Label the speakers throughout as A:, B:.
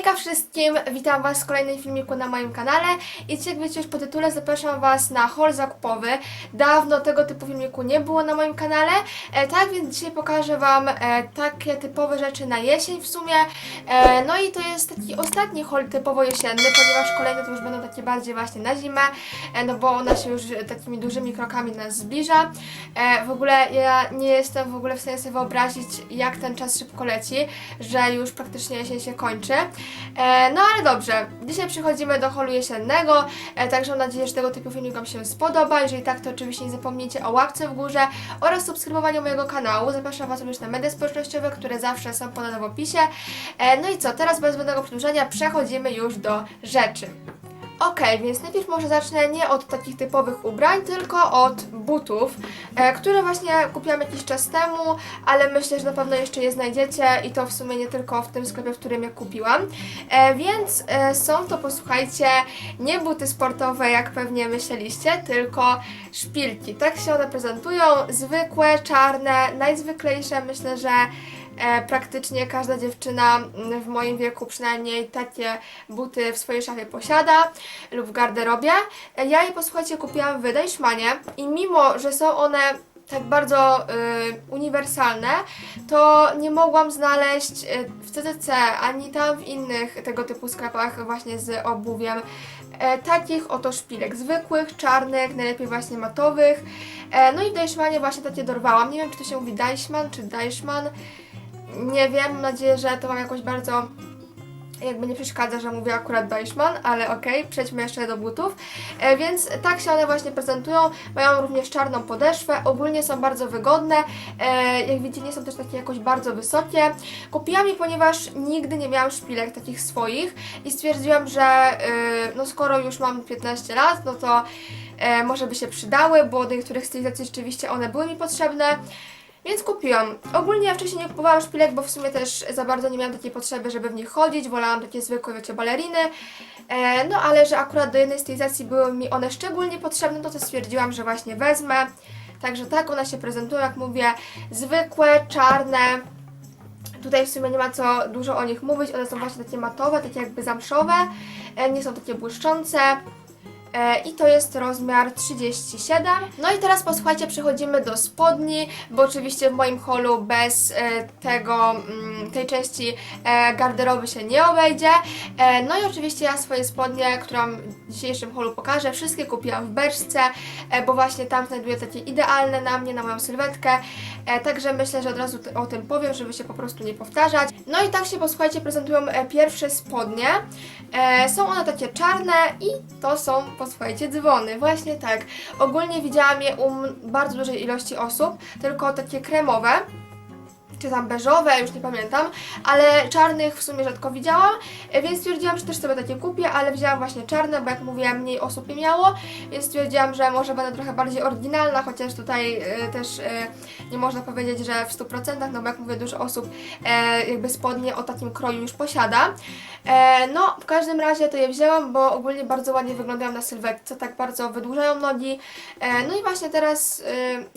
A: Hejka wszystkim, witam Was w kolejnym filmiku na moim kanale i jak wiecie już po tytule zapraszam Was na haul zakupowy. Dawno tego typu filmiku nie było na moim kanale, e, tak więc dzisiaj pokażę Wam e, takie typowe rzeczy na jesień w sumie. E, no i to jest taki ostatni haul typowo jesienny, ponieważ kolejne to już będą takie bardziej właśnie na zimę, e, no bo ona się już takimi dużymi krokami nas zbliża. E, w ogóle ja nie jestem w ogóle w stanie sobie wyobrazić jak ten czas szybko leci, że już praktycznie jesień się kończy. E, no ale dobrze, dzisiaj przechodzimy do holu jesiennego, e, także mam nadzieję, że tego typu filmik Wam się spodoba. Jeżeli tak, to oczywiście nie zapomnijcie o łapce w górze oraz subskrybowaniu mojego kanału. Zapraszam Was również na media społecznościowe, które zawsze są podane w opisie. E, no i co, teraz bez zbędnego przedłużenia przechodzimy już do rzeczy. Okej, więc najpierw może zacznę nie od takich typowych ubrań, tylko od butów, e, które właśnie kupiłam jakiś czas temu, ale myślę, że na pewno jeszcze je znajdziecie i to w sumie nie tylko w tym sklepie, w którym je kupiłam. E, więc e, są to, posłuchajcie, nie buty sportowe, jak pewnie myśleliście, tylko szpilki. Tak się one prezentują, zwykłe, czarne, najzwyklejsze, myślę, że praktycznie każda dziewczyna w moim wieku przynajmniej takie buty w swojej szafie posiada lub w garderobie. E, Ja je posłuchajcie kupiłam w Deichmanie i mimo, że są one tak bardzo y, uniwersalne, to nie mogłam znaleźć y, w CCC ani tam w innych tego typu sklepach właśnie z obuwiem e, takich oto szpilek zwykłych, czarnych, najlepiej właśnie matowych. E, no i w Deichmanie właśnie takie dorwałam. Nie wiem, czy to się mówi Deichmann czy Deichmann. Nie wiem, mam nadzieję, że to Wam jakoś bardzo jakby nie przeszkadza, że mówię akurat Deichmann, ale okej, przejdźmy jeszcze do butów. E, więc tak się one właśnie prezentują. Mają również czarną podeszwę, ogólnie są bardzo wygodne. E, jak widzicie, nie są też takie jakoś bardzo wysokie. Kupiłam je, ponieważ nigdy nie miałam szpilek takich swoich i stwierdziłam, że e, no skoro już mam 15 lat, no to e, może by się przydały, bo do niektórych stylizacji rzeczywiście one były mi potrzebne. Więc kupiłam. Ogólnie ja wcześniej nie kupowałam szpilek, bo w sumie też za bardzo nie miałam takiej potrzeby, żeby w nich chodzić. Wolałam takie zwykłe, wiecie, baleriny. E, no ale że akurat do jednej stylizacji były mi one szczególnie potrzebne, no to stwierdziłam, że właśnie wezmę. Także tak one się prezentują, jak mówię, zwykłe, czarne. Tutaj w sumie nie ma co dużo o nich mówić, one są właśnie takie matowe, takie jakby zamszowe, e, nie są takie błyszczące. E, I to jest rozmiar 37. No i teraz posłuchajcie, przechodzimy do spodni, bo oczywiście w moim holu bez e, tego, mm, tej części e, garderoby się nie obejdzie. No i oczywiście ja swoje spodnie, które w dzisiejszym holu pokażę, wszystkie kupiłam w beczce, e, bo właśnie tam znajduję takie idealne na mnie, na moją sylwetkę. Także myślę, że od razu o tym powiem, żeby się po prostu nie powtarzać. No i tak się posłuchajcie, prezentują pierwsze spodnie. Są one takie czarne i to są, posłuchajcie, dzwony. Właśnie tak. Ogólnie widziałam je u bardzo dużej ilości osób, tylko takie kremowe czy tam beżowe, już nie pamiętam, ale czarnych w sumie rzadko widziałam, więc stwierdziłam, że też sobie takie kupię, ale wzięłam właśnie czarne, bo jak mówiłam, mniej osób je miało, więc stwierdziłam, że może będę trochę bardziej oryginalna, chociaż tutaj e, też e, nie można powiedzieć, że w 100%, no bo jak mówię, dużo osób e, jakby spodnie o takim kroju już posiada. No, w każdym razie to je wzięłam, bo ogólnie bardzo ładnie wyglądają na sylwetce, tak bardzo wydłużają nogi. No i właśnie teraz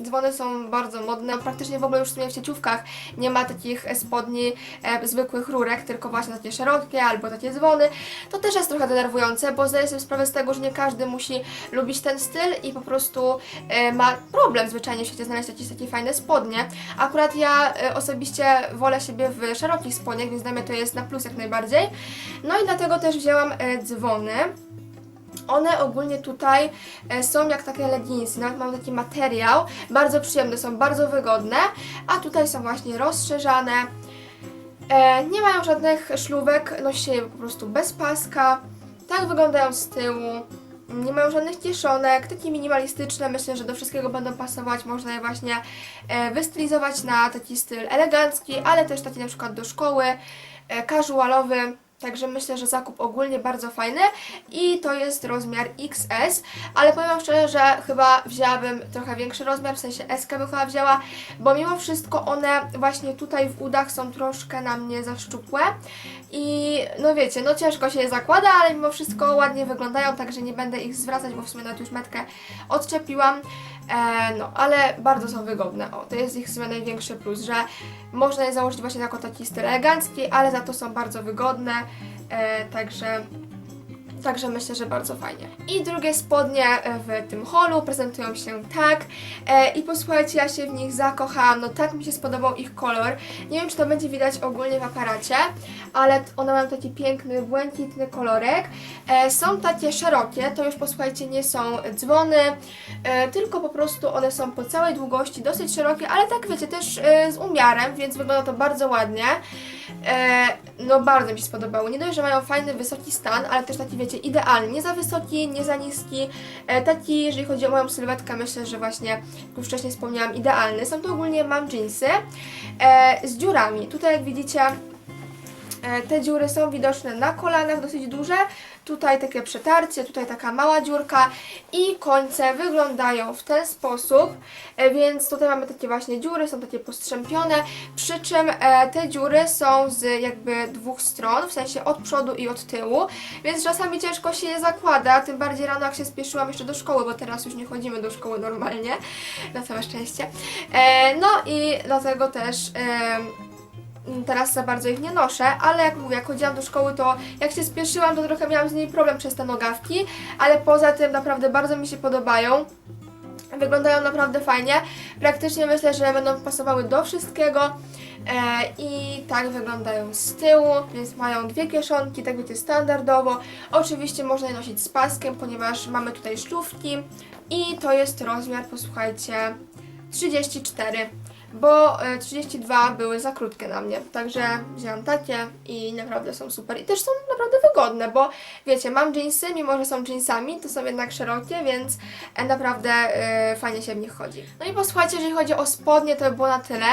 A: dzwony są bardzo modne, praktycznie w ogóle już w sumie w sieciówkach nie ma takich e, spodni e, zwykłych rurek, tylko właśnie takie szerokie albo takie dzwony. To też jest trochę denerwujące, bo zdaję sobie sprawę z tego, że nie każdy musi lubić ten styl i po prostu e, ma problem zwyczajnie w świecie znaleźć jakieś takie fajne spodnie. Akurat ja e, osobiście wolę siebie w szerokich spodniach, więc dla mnie to jest na plus jak najbardziej. No i dlatego też wzięłam e, dzwony. One ogólnie tutaj e, są jak takie leginsy, nawet mają taki materiał, bardzo przyjemne, są bardzo wygodne, a tutaj są właśnie rozszerzane. E, nie mają żadnych szlówek, nosi je po prostu bez paska. Tak wyglądają z tyłu. Nie mają żadnych kieszonek, takie minimalistyczne, myślę, że do wszystkiego będą pasować. Można je właśnie e, wystylizować na taki styl elegancki, ale też taki na przykład do szkoły, casualowy. Także myślę, że zakup ogólnie bardzo fajny i to jest rozmiar XS, ale powiem szczerze, że chyba wzięłabym trochę większy rozmiar, w sensie S bym chyba wzięła, bo mimo wszystko one właśnie tutaj w udach są troszkę na mnie za szczupłe i no wiecie, no ciężko się je zakłada, ale mimo wszystko ładnie wyglądają, także nie będę ich zwracać, bo w sumie nawet już metkę odczepiłam. E, no, ale bardzo są wygodne. O, to jest ich sumie największy plus, że można je założyć właśnie jako taki styl elegancki, ale za to są bardzo wygodne. e, także Także myślę, że bardzo fajnie. I drugie spodnie e, w tym holu prezentują się tak. E, I posłuchajcie, ja się w nich zakochałam. No tak mi się spodobał ich kolor. Nie wiem, czy to będzie widać ogólnie w aparacie, ale one mają taki piękny, błękitny kolorek. E, są takie szerokie, to już posłuchajcie, nie są dzwony, tylko po prostu one są po całej długości dosyć szerokie, ale tak wiecie, też z umiarem, więc wygląda to bardzo ładnie. No bardzo mi się spodobało. Nie dość, że mają fajny, wysoki stan, ale też taki, wiecie, idealny. Nie za wysoki, nie za niski. E, taki, jeżeli chodzi o moją sylwetkę, myślę, że właśnie, jak już wcześniej wspomniałam, idealny. Są to ogólnie mam jeansy e, z dziurami. Tutaj, jak widzicie, E, Te dziury są widoczne na kolanach, dosyć duże. Tutaj takie przetarcie, tutaj taka mała dziurka i końce wyglądają w ten sposób, E, więc tutaj mamy takie właśnie dziury, są takie postrzępione, przy czym e, te dziury są z jakby dwóch stron, w sensie od przodu i od tyłu, więc czasami ciężko się je zakłada, tym bardziej rano jak się spieszyłam jeszcze do szkoły, bo teraz już nie chodzimy do szkoły normalnie, na całe szczęście. E, No i dlatego też... em, teraz za bardzo ich nie noszę, ale jak mówię, jak chodziłam do szkoły, to jak się spieszyłam, to trochę miałam z nimi problem przez te nogawki, ale poza tym naprawdę bardzo mi się podobają. Wyglądają naprawdę fajnie. Praktycznie myślę, że będą pasowały do wszystkiego. E, I tak wyglądają z tyłu, więc mają dwie kieszonki, tak wiecie, standardowo. Oczywiście można je nosić z paskiem, ponieważ mamy tutaj szlufki. I to jest rozmiar, posłuchajcie, 34 bo e, 32 były za krótkie na mnie, także wzięłam takie i naprawdę są super i też są naprawdę wygodne, bo wiecie, mam jeansy, mimo że są jeansami, to są jednak szerokie, więc e, naprawdę e, fajnie się w nich chodzi. No i posłuchajcie, jeżeli chodzi o spodnie, to by było na tyle.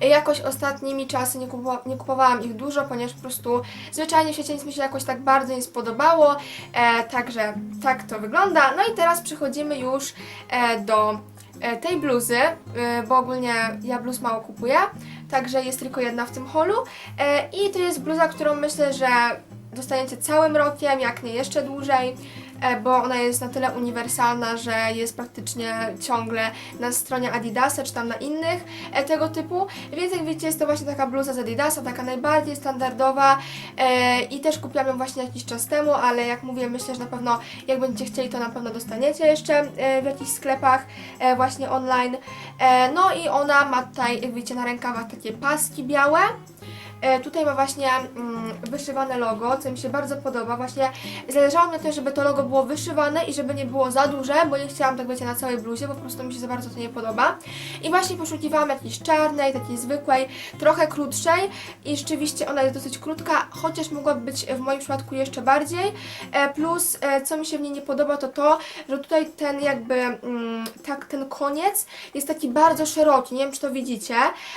A: E, Jakoś ostatnimi czasy nie, kupo, nie kupowałam ich dużo, ponieważ po prostu zwyczajnie w świecie nic mi się jakoś tak bardzo nie spodobało, e, także tak to wygląda. No i teraz przechodzimy już e, do e, tej bluzy, e, bo ogólnie ja bluz mało kupuję, także jest tylko jedna w tym holu. E, i to jest bluza, którą myślę, że dostaniecie całym rokiem, jak nie jeszcze dłużej, e, bo ona jest na tyle uniwersalna, że jest praktycznie ciągle na stronie Adidasa czy tam na innych e, tego typu, więc jak widzicie jest to właśnie taka bluza z Adidasa, taka najbardziej standardowa e, i też kupiłam ją właśnie jakiś czas temu, ale jak mówię, myślę, że na pewno jak będziecie chcieli, to na pewno dostaniecie jeszcze e, w jakichś sklepach e, właśnie online. E, no i ona ma tutaj, jak widzicie, na rękawach takie paski białe. E, Tutaj ma właśnie mm, wyszywane logo, co mi się bardzo podoba. Właśnie zależało mi na tym, żeby to logo było wyszywane i żeby nie było za duże, bo nie chciałam tak wiecie na całej bluzie, po prostu mi się za bardzo to nie podoba. I właśnie poszukiwałam jakiejś czarnej, takiej zwykłej, trochę krótszej i rzeczywiście ona jest dosyć krótka, chociaż mogłaby być w moim przypadku jeszcze bardziej. E, Plus, e, co mi się w niej nie podoba, to to, że tutaj ten jakby, mm, tak ten koniec jest taki bardzo szeroki, nie wiem czy to widzicie,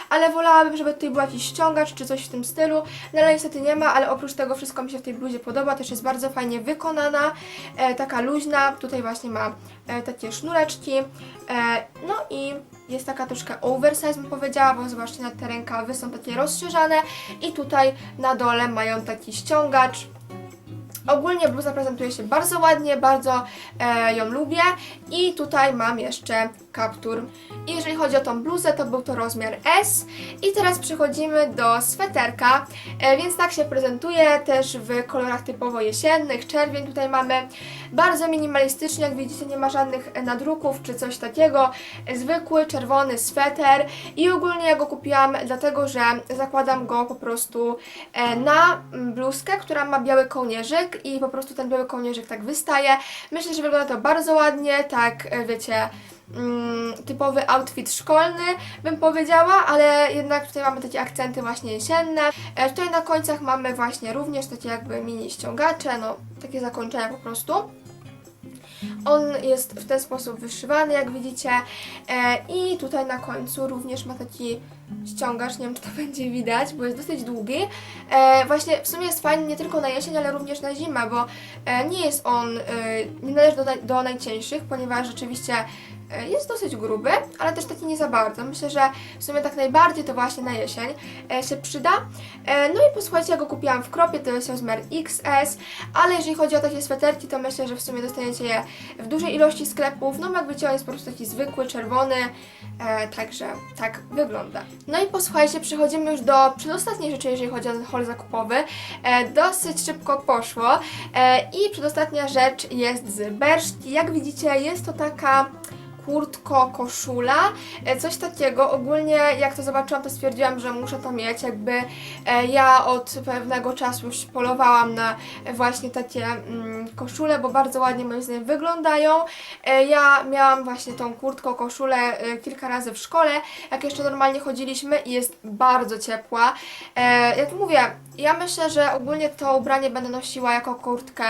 A: ale wolałabym, żeby tutaj był jakiś ściągacz czy coś w tym stylu, no ale niestety nie ma, ale oprócz tego wszystko mi się w tej bluzie podoba, też jest bardzo fajnie wykonana, e, taka luźna, tutaj właśnie ma e, takie sznureczki, e, no i jest taka troszkę oversize bym powiedziała, bo zobaczcie, na te rękawy są takie rozszerzane i tutaj na dole mają taki ściągacz, Ogólnie bluza prezentuje się bardzo ładnie, bardzo e, ją lubię i tutaj mam jeszcze kaptur. I jeżeli chodzi o tą bluzę, to był to rozmiar S. I teraz przechodzimy do sweterka, e, więc tak się prezentuje też w kolorach typowo jesiennych, czerwień tutaj mamy. Bardzo minimalistycznie, jak widzicie nie ma żadnych e, nadruków czy coś takiego. Zwykły czerwony sweter i ogólnie ja go kupiłam dlatego, że zakładam go po prostu e, na bluzkę, która ma biały kołnierzyk i po prostu ten biały kołnierzyk tak wystaje. Myślę, że wygląda to bardzo ładnie, tak wiecie, mm, typowy outfit szkolny bym powiedziała, ale jednak tutaj mamy takie akcenty właśnie jesienne. E, tutaj na końcach mamy właśnie również takie jakby mini ściągacze, no takie zakończenia po prostu. On jest w ten sposób wyszywany, jak widzicie. E, I tutaj na końcu również ma taki ściągacz, nie wiem czy to będzie widać, bo jest dosyć długi. E, właśnie w sumie jest fajny nie tylko na jesień, ale również na zimę, bo nie jest on, nie należy do, do najcieńszych, ponieważ rzeczywiście Jest dosyć gruby, ale też taki nie za bardzo. Myślę, że w sumie tak najbardziej to właśnie na jesień e, się przyda. E, No i posłuchajcie, ja go kupiłam w kropie, to jest rozmiar XS, ale jeżeli chodzi o takie sweterki, to myślę, że w sumie dostaniecie je w dużej ilości sklepów. No jak wiecie, on jest po prostu taki zwykły, czerwony, e, także tak wygląda. No i posłuchajcie, przechodzimy już do przedostatniej rzeczy, jeżeli chodzi o ten haul zakupowy. E, dosyć szybko poszło e, i przedostatnia rzecz jest z Berszki. Jak widzicie, jest to taka kurtko, koszula, e, coś takiego. Ogólnie jak to zobaczyłam, to stwierdziłam, że muszę to mieć. Jakby e, ja od pewnego czasu już polowałam na właśnie takie mm, koszule, bo bardzo ładnie moim zdaniem wyglądają. E, ja miałam właśnie tą kurtką, koszulę kilka razy w szkole, jak jeszcze normalnie chodziliśmy i jest bardzo ciepła. Jak mówię, ja myślę, że ogólnie to ubranie będę nosiła jako kurtkę,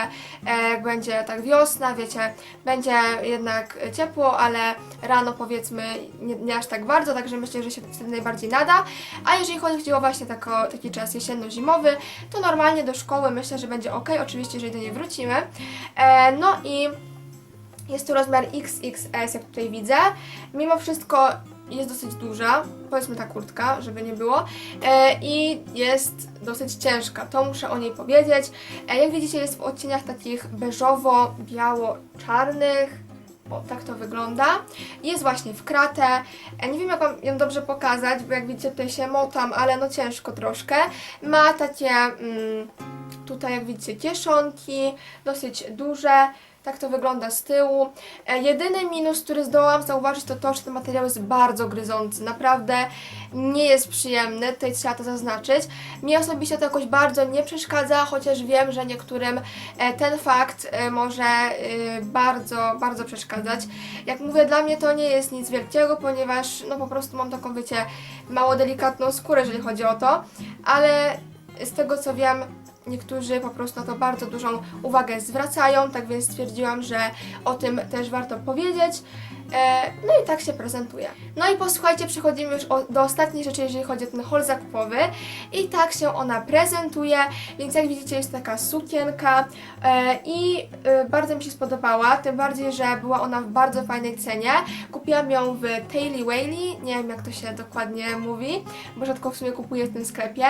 A: e, jak będzie tak wiosna, wiecie, będzie jednak ciepło, ale rano powiedzmy nie, nie aż tak bardzo, także myślę, że się wtedy najbardziej nada. A jeżeli chodzi o właśnie tako, taki czas jesienno-zimowy, to normalnie do szkoły myślę, że będzie ok, oczywiście jeżeli do niej wrócimy. E, no i jest to rozmiar XXS, jak tutaj widzę. Mimo wszystko jest dosyć duża, powiedzmy ta kurtka, żeby nie było, e, i jest dosyć ciężka, to muszę o niej powiedzieć. E, jak widzicie, jest w odcieniach takich beżowo-biało-czarnych. O, tak to wygląda. Jest właśnie w kratę. E, Nie wiem, jak Wam ją dobrze pokazać, bo jak widzicie, tutaj się motam, ale no ciężko troszkę. Ma takie, mm, tutaj jak widzicie, kieszonki, dosyć duże. Tak to wygląda z tyłu. E, jedyny minus, który zdołam zauważyć, to to, że ten materiał jest bardzo gryzący. Naprawdę nie jest przyjemny, tutaj trzeba to zaznaczyć. Mi osobiście to jakoś bardzo nie przeszkadza, chociaż wiem, że niektórym e, ten fakt e, może bardzo, bardzo przeszkadzać. Jak mówię, dla mnie to nie jest nic wielkiego, ponieważ no po prostu mam taką, wiecie, mało delikatną skórę, jeżeli chodzi o to, ale z tego co wiem, niektórzy po prostu na to bardzo dużą uwagę zwracają, tak więc stwierdziłam, że o tym też warto powiedzieć. E, no i tak się prezentuje. No i posłuchajcie, przechodzimy już do ostatniej rzeczy, jeżeli chodzi o ten haul zakupowy. I tak się ona prezentuje, więc jak widzicie jest taka sukienka e, i e, bardzo mi się spodobała, tym bardziej, że była ona w bardzo fajnej cenie. Kupiłam ją w Taily Waily, nie wiem jak to się dokładnie mówi, bo rzadko w sumie kupuję w tym sklepie.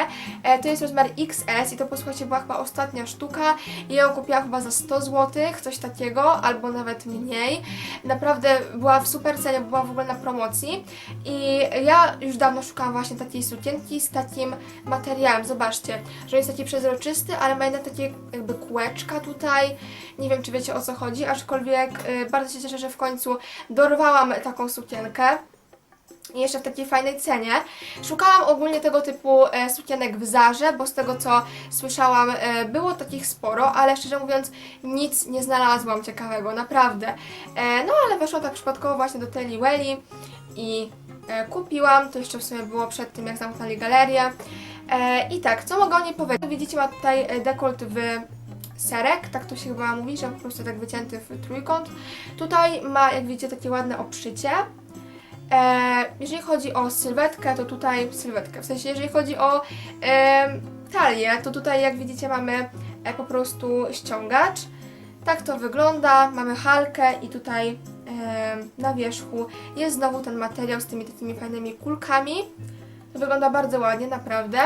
A: To jest rozmiar XS i to posłuchajcie była chyba ostatnia sztuka i ją kupiłam chyba za 100 zł, coś takiego, albo nawet mniej. Naprawdę była w super cenie, była w ogóle na promocji i ja już dawno szukałam właśnie takiej sukienki z takim materiałem. Zobaczcie, że jest taki przezroczysty, ale ma jednak takie jakby kółeczka tutaj. Nie wiem, czy wiecie o co chodzi, aczkolwiek y, bardzo się cieszę, że w końcu dorwałam taką sukienkę. I jeszcze w takiej fajnej cenie. Szukałam ogólnie tego typu e, sukienek w Zarze, bo z tego co słyszałam e, było takich sporo, ale szczerze mówiąc nic nie znalazłam ciekawego, naprawdę. E, no ale weszłam tak przypadkowo właśnie do Telly Welly i e, kupiłam. To jeszcze w sumie było przed tym jak zamknęli galerię. E, I tak, co mogę o niej powiedzieć? Widzicie, ma tutaj e, dekolt w serek, tak to się chyba mówi, że po prostu tak wycięty w trójkąt. Tutaj ma, jak widzicie, takie ładne obszycie. E, jeżeli chodzi o sylwetkę, to tutaj sylwetkę. W sensie, jeżeli chodzi o e, talię, to tutaj, jak widzicie, mamy e, po prostu ściągacz. Tak to wygląda. Mamy halkę i tutaj e, na wierzchu jest znowu ten materiał z tymi takimi fajnymi kulkami. To wygląda bardzo ładnie, naprawdę.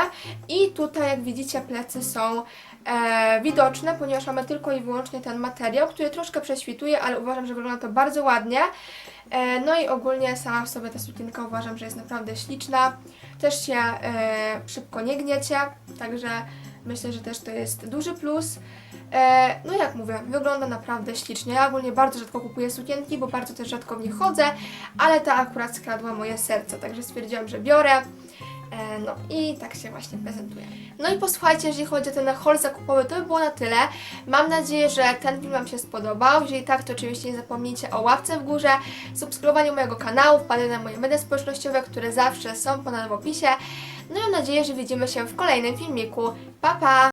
A: I tutaj, jak widzicie, plecy są e, widoczne, ponieważ mamy tylko i wyłącznie ten materiał, który troszkę prześwituje, ale uważam, że wygląda to bardzo ładnie. E, no i ogólnie sama w sobie ta sukienka uważam, że jest naprawdę śliczna. Też się e, szybko nie gniecie, także myślę, że też to jest duży plus. E, no jak mówię, wygląda naprawdę ślicznie. Ja ogólnie bardzo rzadko kupuję sukienki, bo bardzo też rzadko w nich chodzę, ale ta akurat skradła moje serce, także stwierdziłam, że biorę. E, No i tak się właśnie prezentuje. No i posłuchajcie, jeżeli chodzi o ten haul zakupowy, to by było na tyle. Mam nadzieję, że ten film Wam się spodobał. Jeżeli tak, to oczywiście nie zapomnijcie o łapce w górze, subskrybowaniu mojego kanału, wpadnie na moje media społecznościowe, które zawsze są ponad w opisie. No i mam nadzieję, że widzimy się w kolejnym filmiku. Pa, pa!